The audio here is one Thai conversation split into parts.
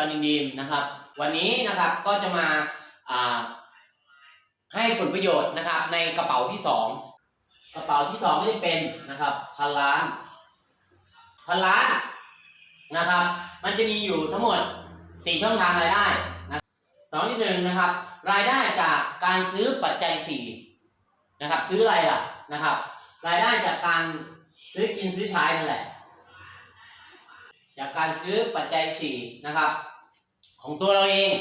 อนอินดีมนะครับ วันนี้นะครับก็จะมาให้ผลประโยชน์นะครับ ในกระเป๋าที่สองกระเป๋าที่สองก็จะเป็นนะครับพันล้านพันล้านนะครับ มันจะมีอยู่ทั้งหมด 4 ช่องทางรายได้นะสองที่หนึ่งนะครับ รายได้จากการซื้อปัจจัย4นะครับ ซื้ออะไรล่ะนะครับ รายได้จากการซื้อกินซื้อใช้นั่นแหละจากการซื้อปัจจัย4นะครับ ของตัวเราเอง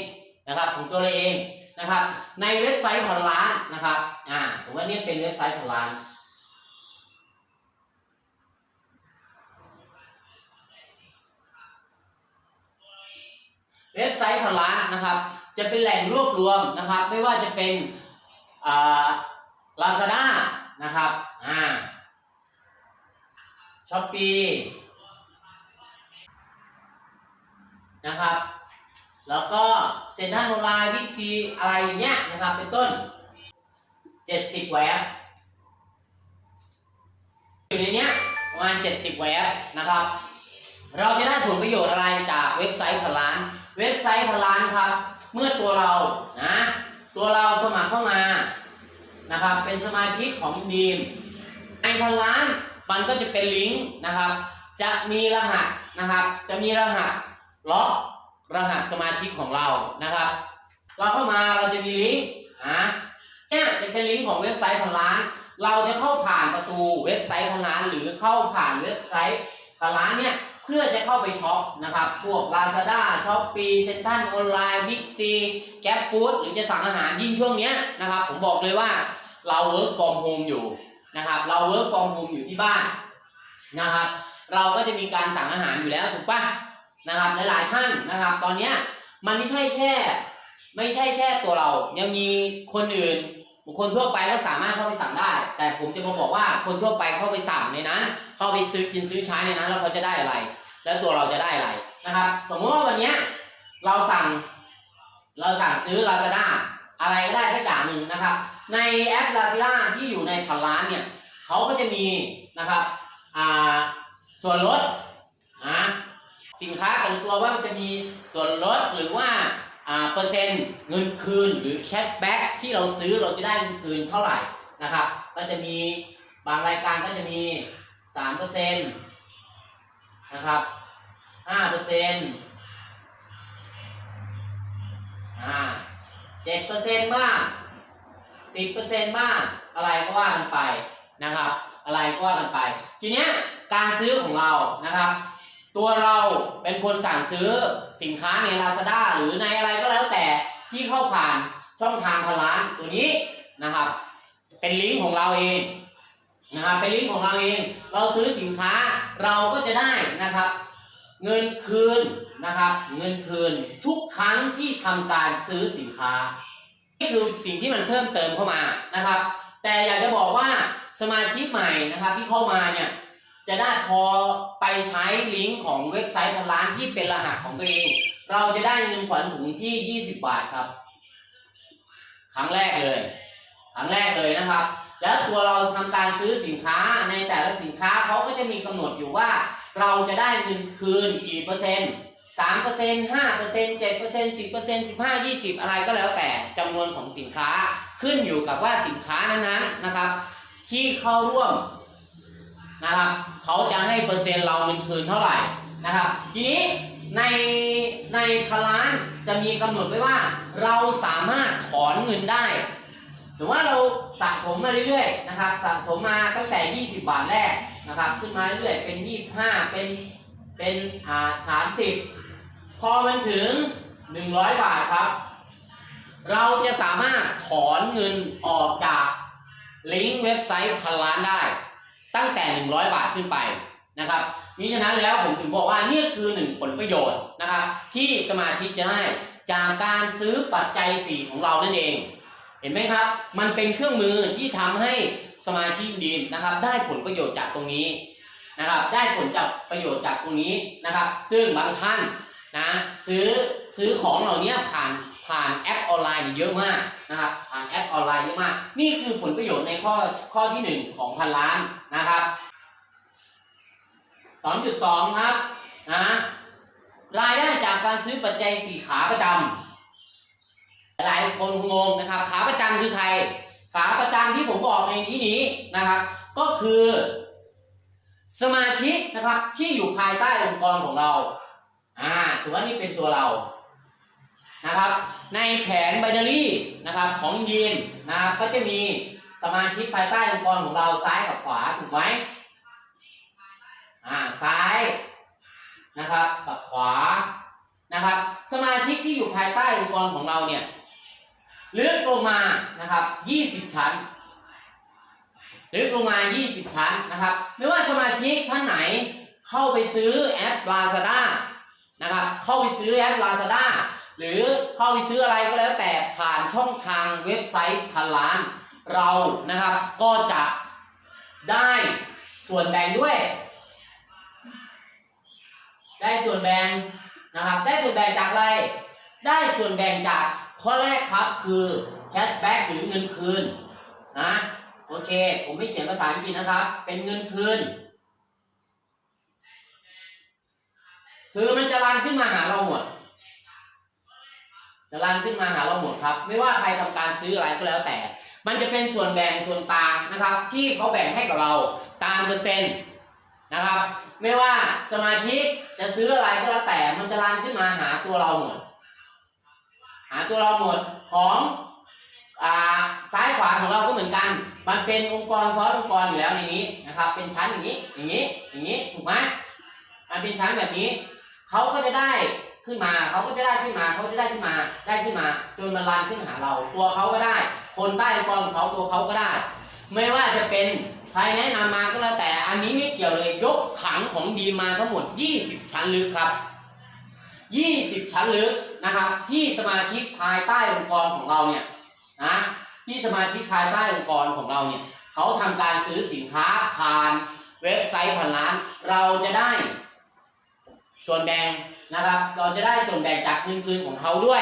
นะครับของตัวเราเองนะครับ ในเว็บไซต์พันล้านนะครับอ่าสมมติว่านี่เป็นเว็บไซต์พันล้านเว็บไซต์พันล้านนะครับ จะเป็นแหล่งรวบรวมนะครับ ไม่ว่าจะเป็นอ่าลาซาด้านะครับอ่าช้อปปีนะครับ แล้วก็เซนทรัลออนไลน์วิซีอะไรเงี้ยนะครับ เป็นต้น 70แว็บอยู่ในเนี้ยประมาณ 70แว็บนะครับ เราจะได้ผลประโยชน์อะไรจากเว็บไซต์พล้าน เว็บไซต์พล้านครับ เมื่อตัวเรานะตัวเราสมัครเข้ามานะครับ เป็นสมาชิกของดีมในพล้านมันก็จะเป็นลิงก์นะครับ จะมีรหัสนะครับ จะมีรหัสล็อก รหัสสมาชิกของเรานะครับ เราเข้ามาเราจะมีลิงก์นะเนี่ยจะเป็นลิงก์ของเว็บไซต์พันล้าน เราจะเข้าผ่านประตูเว็บไซต์พันล้านหรือเข้าผ่านเว็บไซต์พันล้านเนี่ยเพื่อจะเข้าไปช็อปนะครับ พวก Lazada s h o p e e เซ็นทรัลออนไลน์ Big C แก๊ปฟู้ดหรือจะสั่งอาหารยิ่งช่วงเนี้ยนะครับ ผมบอกเลยว่าเราเวิร์กฟอร์มโฮมอยู่นะครับ เราเวิร์กฟอร์มโฮมอยู่ที่บ้านนะครับ เราก็จะมีการสั่งอาหารอยู่แล้วถูกปะ นะครับหลายๆท่านนะครับ ตอนเนี้ยมันไม่ใช่แค่ ไม่ใช่แค่ตัวเรา ยังมีคนอื่นบุคคลทั่วไปก็สามารถเข้าไปสั่งได้ แต่ผมจะมาบอกว่าคนทั่วไปเข้าไปสั่งในนั้นเข้าไปซื้อกินซื้อใช้ในนั้นแล้วเขาจะได้อะไร แล้วตัวเราจะได้อะไรนะครับ สมมติว่าวันเนี้ยเราสั่ง เราสั่งซื้อ Lazada อะไรก็ได้สักอย่างหนึ่งนะครับ ในแอป Lazada ที่อยู่ในพันล้านเนี่ยเขาก็จะมีนะครับส่วนลด สินค้าแต่ละตัวว่ามันจะมีส่วนลดหรือว่าเปอร์เซ็นต์เงินคืนหรือแคชแบ็กที่เราซื้อเราจะได้เงินคืนเท่าไหร่นะครับ ก็จะมีบางรายการก็จะมีสามเปอร์เซ็นต์นะครับห้าเปอร์เซ็นต์อ่าเจ็ดเปอร์เซ็นต์บ้างสิบเปอร์เซ็นต์บ้างอะไรก็ว่ากันไปนะครับ อะไรก็ว่ากันไป ทีเนี้ยการซื้อของเรานะครับ ตัวเราเป็นคนสั่งซื้อสินค้าใน Lazada หรือในอะไรก็แล้วแต่ที่เข้าผ่านช่องทางพันล้านตัวนี้นะครับ เป็นลิงก์ของเราเองนะครับเป็นลิงก์ของเราเอง เราซื้อสินค้าเราก็จะได้นะครับ เงินคืนนะครับ เงินคืนทุกครั้งที่ทำการซื้อสินค้านี่คือสิ่งที่มันเพิ่มเติมเข้ามานะครับ แต่อยากจะบอกว่าสมาชิกใหม่นะครับที่เข้ามาเนี่ย จะได้พอไปใช้ลิงก์ของเว็บไซต์พันล้านที่เป็นรหัสของตัวเอง เราจะได้เงินขวัญถุงที่ 20 บาทครับ ครั้งแรกเลย ครั้งแรกเลยนะครับ แล้วตัวเราทำการซื้อสินค้าในแต่ละสินค้าเขาก็จะมีกำหนดอยู่ว่า เราจะได้เงินคืนกี่เปอร์เซ็นต์สามเปอร์เซ็นต์ห้าเปอร์เซ็นต์เจ็ดเปอร์เซ็นต์สิบเปอร์เซ็นต์สิบห้ายี่สิบอะไรก็แล้วแต่จำนวนของสินค้าขึ้นอยู่กับว่าสินค้านั้นๆนะครับ ที่เข้าร่วมนะครับ เขาจะให้เปอร์เซ็นต์เราเงินคืนเท่าไหร่นะครับ ทีนี้ในในพลานจะมีกำหนดไว้ว่า เราสามารถถอนเงินได้ถือว่าเราสะสมมาเรื่อยๆนะครับ สะสมมาตั้งแต่ 20 บาทแรกนะครับ ขึ้นมาเรื่อยๆเป็น 25 เป็นเป็นอ่า30พอมันถึง 100 บาทครับ เราจะสามารถถอนเงินออกจากลิงก์เว็บไซต์พันล้านได้ ตั้งแต่ 100 บาทขึ้นไปนะครับมิฉะนั้นแล้วผมถึงบอกว่านี่คือหนึ่งผลประโยชน์นะครับที่สมาชิกจะได้จากการซื้อปัจจัย4ของเรานั่นเอง เห็นไหมครับ มันเป็นเครื่องมือที่ทำให้สมาชิกดีมนะครับ ได้ผลประโยชน์จากตรงนี้นะครับ ได้ผลจากประโยชน์จากตรงนี้นะครับ ซึ่งบางท่านนะซื้อซื้อของเหล่านี้ผ่าน ผ่านแอปออนไลน์เยอะมากนะครับผ่านแอปออนไลน์เยอะมาก นี่คือผลประโยชน์ในข้อข้อที่หนึ่งของพันล้านนะครับ 2.2 ครับนะรายได้จากการซื้อปัจจัยสี่ขาประจำหลายคนงงนะครับขาประจำคือใคร ขาประจำที่ผมบอกในที่นี้นะครับ ก็คือ สมาชิกนะครับที่อยู่ภายใต้องค์กรของเราอ่าสมมติว่านี่เป็นตัวเรา นะครับ ในแผนไบนารี่นะครับของยีนนะครับก็จะมีสมาชิกภายใต้องค์กรของเราซ้ายกับขวาถูกไหมอ่าซ้ายนะครับกับขวานะครับ สมาชิกที่อยู่ภายใต้องค์กรของเราเนี่ยลึกลงมานะครับ 20 ชั้นลึกลงมา 20 ชั้นนะครับ ไม่ว่าสมาชิกท่านไหนเข้าไปซื้อแอป Lazada นะครับ เข้าไปซื้อแอป Lazada หรือเข้าไปซื้ออะไรก็แล้วแต่ผ่านช่องทางเว็บไซต์พันล้าน เรานะครับก็จะได้ส่วนแบ่งด้วย ได้ส่วนแบ่งนะครับ ได้ส่วนแบ่งจากอะไร ได้ส่วนแบ่งจากข้อแรกครับคือแคชแบ็กหรือเงินคืนนะโอเค ผมไม่เขียนภาษาอังกฤษนะครับ เป็นเงินคืนคือมันจะรันขึ้นมาหาเราหมด จะรันขึ้นมาหาเราหมดครับ ไม่ว่าใครทำการซื้ออะไรก็แล้วแต่ มันจะเป็นส่วนแบ่งส่วนต่างนะครับ ที่เขาแบ่งให้กับเราตามเปอร์เซ็นต์นะครับ ไม่ว่าสมาชิกจะซื้ออะไรก็แล้วแต่ มันจะรันขึ้นมาหาตัวเราหมด หาตัวเราหมดของอ่าซ้ายขวาของเราก็เหมือนกัน มันเป็นองค์กรซ้อนองค์กรอยู่แล้วในนี้นะครับ เป็นชั้นอย่างนี้ อย่างนี้ อย่างนี้ ถูกไหมมันเป็นชั้นแบบนี้ เขาก็จะได้ ขึ้นมาเขาก็จะได้ขึ้นมาเขาจะได้ขึ้นมาได้ขึ้นมา จนมันลานขึ้นหาเรา ตัวเขาก็ได้ คนใต้องค์กองเขาตัวเขาก็ได้ ไม่ว่าจะเป็นใครแนะนำมาก็แล้วแต่อันนี้ไม่เกี่ยวเลยยกขังของดีมาทั้งหมด 20 ชั้นลึกครับ 20 ชั้นลึกนะครับที่สมาชิกภายใต้องค์กรของเราเนี่ยนะที่สมาชิกภายใต้องค์กรของเราเนี่ยเขาทำการซื้อสินค้าผ่านเว็บไซต์พันล้าน เราจะได้ส่วนแบ่ง นะครับ เราจะได้ส่วนแบ่งจากเงินคืนของเขาด้วย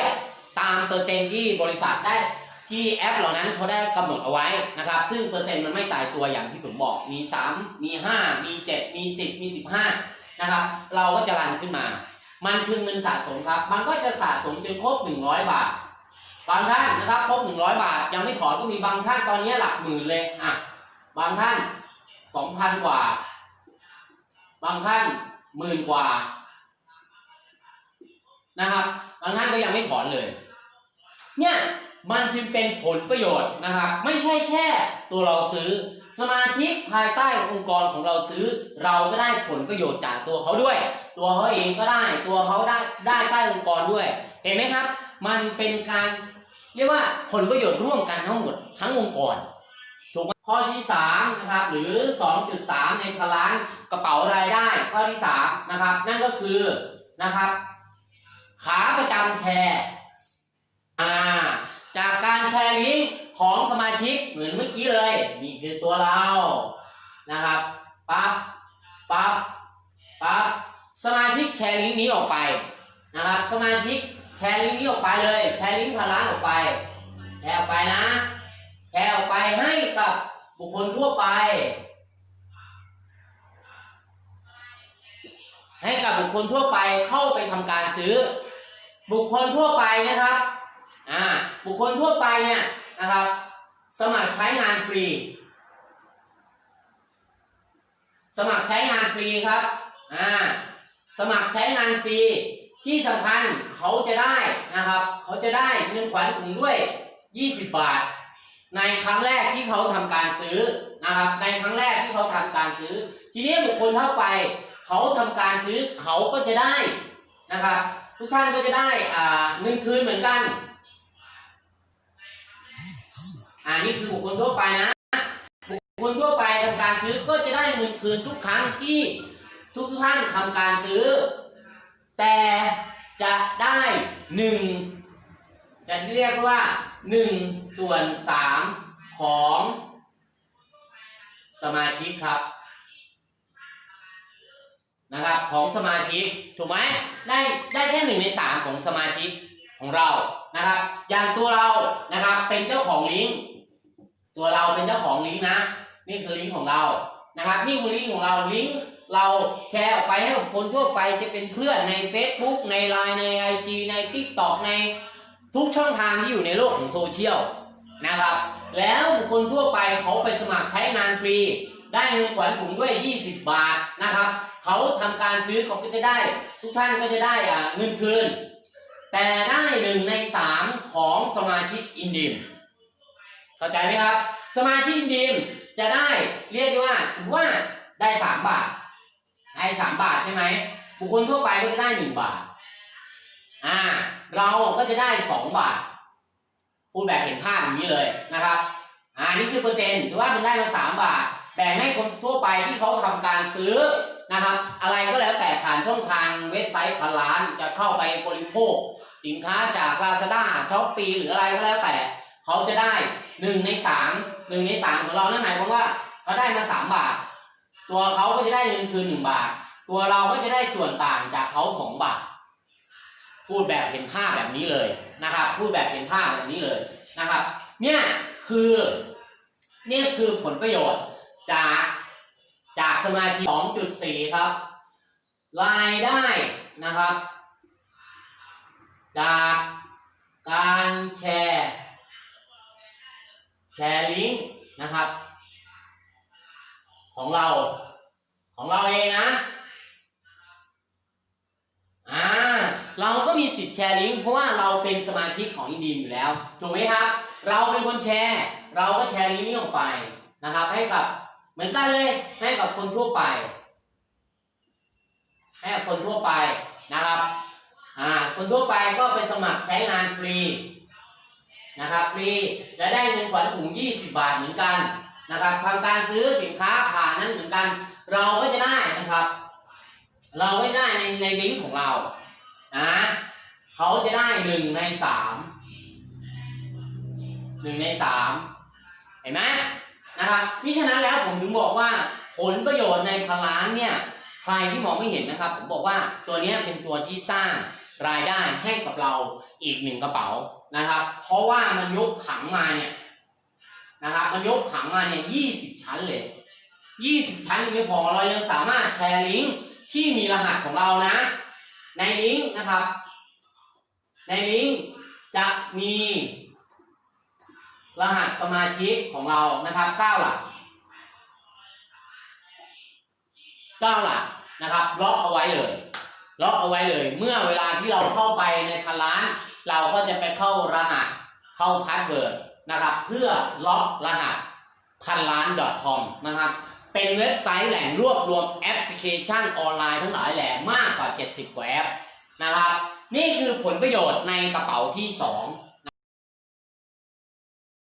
ตามเปอร์เซ็นต์ที่บริษัทได้ที่แอปเหล่านั้นเขาได้กำหนดเอาไว้นะครับ ซึ่งเปอร์เซ็นต์มันไม่ตายตัวอย่างที่ผมบอกมี 3 มี 5 มี 7 มี 10 มี 15 นะครับ เราก็จะรันขึ้นมา มันคือเงินสะสมครับ มันก็จะสะสมจนครบ 100 บาท บางท่านนะครับครบหนึ่งร้อยบาท ยังไม่ถอนก็มีบางท่านตอนนี้หลักหมื่นเลยอะบางท่านสองพันกว่า บางท่านหมื่นกว่า นะครับบางท่านก็ยังไม่ถอนเลย เนี่ยมันจึงเป็นผลประโยชน์นะครับ ไม่ใช่แค่ตัวเราซื้อสมาชิกภายใต้องค์กรของเราซื้อ เราก็ได้ผลประโยชน์จากตัวเขาด้วย ตัวเขาเองก็ได้ตัวเขาได้ได้ใต้องค์กรด้วย เห็นไหมครับ มันเป็นการเรียกว่าผลประโยชน์ร่วมกันทั้งหมดทั้งองค์กรถูกไหมข้อที่3นะครับหรือ 2.3 ในพลังกระเป๋ารายได้ข้อที่3นะครับนั่นก็คือนะครับ ขาประจำแชร์อ่าจากการแชร์ลิงก์ของสมาชิกเหมือนเมื่อกี้เลย นี่คือตัวเรานะครับปั๊บปั๊บปั๊บสมาชิกแชร์ลิงก์นี้ออกไปนะครับสมาชิกแชร์ลิงก์นี้ออกไปเลย แชร์ลิงก์พันล้านออกไป แชร์ออกไปนะ แชร์ออกไปให้กับบุคคลทั่วไป ให้กับบุคคลทั่วไปเข้าไปทำการซื้อ บุคคลทั่วไปนะครับอ่าบุคคลทั่วไปเนี่ยนะครับ สมัครใช้งานฟรี สมัครใช้งานฟรีครับอ่าสมัครใช้งานฟรีที่สำคัญเขาจะได้นะครับ เขาจะได้เงินขวัญถุงด้วย 20 บาท ในครั้งแรกที่เขาทำการซื้อนะครับในครั้งแรกที่เขาทำการซื้อ ทีนี้บุคคลเท่าไป เขาทำการซื้อเขาก็จะได้นะครับ ทุกท่านก็จะได้อ่าเงินคืนเหมือนกัน อ่านี่คือบุคคลทั่วไปนะ บุคคลทั่วไปทำการซื้อก็จะได้เงินคืนทุกครั้งที่ทุกท่านทำการซื้อ แต่จะได้หนึ่งจะเรียกว่าหนึ่งส่วนสามของสมาชิกครับ นะครับของสมาชิกถูกไหมได้ได้แค่หนึ่งในสามของสมาชิกของเรานะครับ อย่างตัวเรานะครับเป็นเจ้าของลิงก์ตัวเราเป็นเจ้าของลิงก์นะนี่คือลิงก์ของเรานะครับนี่คือลิงก์ของเราลิงก์เราแชร์ออกไปให้กับคนทั่วไปจะเป็นเพื่อนใน Facebook ใน Line ใน IG ใน TikTok ในทุกช่องทางที่อยู่ในโลกของโซเชียลนะครับ แล้วบุคคลทั่วไปเขาไปสมัครใช้งานฟรี ได้เงินขวัญถุงด้วย 20 บาทนะครับ เขาทำการซื้อเขาก็จะได้ ทุกท่านก็จะได้อ่าเงินคืน แต่ได้หนึ่งในสามของสมาชิกอินดิมเข้าใจไหมครับ สมาชิกอินดิมจะได้เรียกได้ว่าสมมติว่าได้สามบาทได้สามบาทใช่ไหมบุคคลทั่วไปก็จะได้หนึ่งบาทอ่าเราก็จะได้สองบาทพูดแบบเห็นภาพอย่างนี้เลยนะครับอ่านี่คือเปอร์เซ็นต์ถือว่ามันได้มาสามบาท แบ่งให้คนทั่วไปที่เขาทำการซื้อนะครับ อะไรก็แล้วแต่ผ่านช่องทางเว็บไซต์พันล้านจะเข้าไปบริโภค สินค้าจาก Lazada ช้อปปีหรืออะไรก็แล้วแต่ เขาจะได้หนึ่งในสามหนึ่งในสามของเรานั่นหมายความว่าเขาได้มาสามบาท ตัวเขาก็จะได้เงินคืนหนึ่งบาท ตัวเราก็จะได้ส่วนต่างจากเขาสองบาท พูดแบบเห็นภาพแบบนี้เลยนะครับ พูดแบบเห็นภาพแบบนี้เลยนะครับ เนี่ยคือเนี่ยคือผลประโยชน์ จากจากสมาชิก2.4 ครับ รายได้นะครับ จากการแชร์แชร์ลิงก์นะครับ ของเราของเราเองนะอ่าเราก็มีสิทธิ์แชร์ลิงก์เพราะว่าเราเป็นสมาชิกของอินดีมอยู่แล้ว ถูกไหมครับ เราเป็นคนแชร์ เราก็แชร์ลิงก์นี้ออกไปนะครับ ให้กับ เหมือนกันเลยให้กับคนทั่วไป ให้กับคนทั่วไปนะครับอ่าคนทั่วไปก็ไปสมัครใช้งานฟรีนะครับฟรีและได้เงินขวัญถุง 20 บาทเหมือนกันนะครับทำการซื้อสินค้าผ่านนั้นเหมือนกัน เราก็จะได้นะครับ เราก็จะได้ในในลิงก์ของเรานะเขาจะได้หนึ่งในสามหนึ่งในสามเห็นไหม นะครับนี่ฉะนั้นแล้วผมถึงบอกว่าผลประโยชน์ในพล้านเนี่ยใครที่มองไม่เห็นนะครับ ผมบอกว่าตัวเนี้ยเป็นตัวที่สร้างรายได้ให้กับเราอีกหนึ่งกระเป๋านะครับ เพราะว่ามันยกขังมาเนี่ยนะครับมันยกขังมาเนี่ยยี่สิบชั้นเลยยี่สิบชั้นยังไม่พอเรายังสามารถแชร์ลิงก์ที่มีรหัสของเรานะ ในลิงก์นะครับ ในลิงก์จะมี รหัสสมาชิกของเรานะครับเก้าหลักเก้าหลักนะครับล็อกเอาไว้เลยล็อกเอาไว้เลย เมื่อเวลาที่เราเข้าไปในพันล้าน เราก็จะไปเข้ารหัสเข้าพาสเวิร์ดนะครับ เพื่อล็อกรหัสพันล้าน .com นะครับ เป็นเว็บไซต์แหล่งรวบรวมแอปพลิเคชันออนไลน์ทั้งหลายแหล่มากกว่า 70 กว่าแอปนะครับ นี่คือผลประโยชน์ในกระเป๋าที่